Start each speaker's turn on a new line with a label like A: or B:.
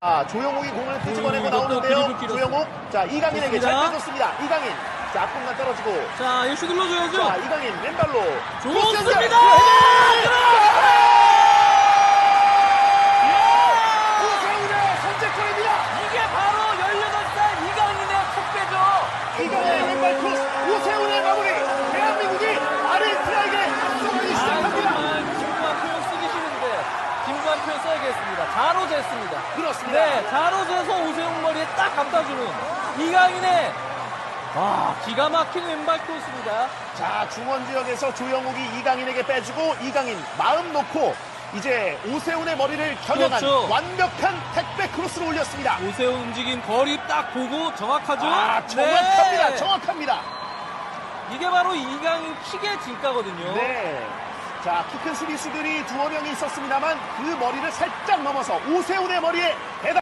A: 아, 조영욱이 공을 끄집어내고 나오는데요. 조영욱. 자, 이강인에게
B: 좋습니다.
A: 잘 빼줬습니다. 이강인. 자, 앞공간 떨어지고.
B: 자, 일슈 눌러줘야죠.
A: 자, 이강인 왼발로.
B: 좋습니다! 표현 써야겠습니다. 자로 쟀습니다.
A: 그렇습니다.
B: 네, 자로 재서 오세훈 머리에 딱 갖다주는 이강인의 와 기가 막힌 왼발 크로스입니다.
A: 자, 중원 지역에서 조영욱이 이강인에게 빼주고 이강인 마음 놓고 이제 오세훈의 머리를 겨냥한
B: 그렇죠.
A: 완벽한 택배 크로스를 올렸습니다.
B: 오세훈 움직임 거리 딱 보고 정확하죠?
A: 아, 정확합니다.
B: 네.
A: 정확합니다.
B: 이게 바로 이강인 킥의 진가거든요.
A: 네. 자, 키 큰 수비수들이 두어 명이 있었습니다만 그 머리를 살짝 넘어서 오세훈의 머리에 대단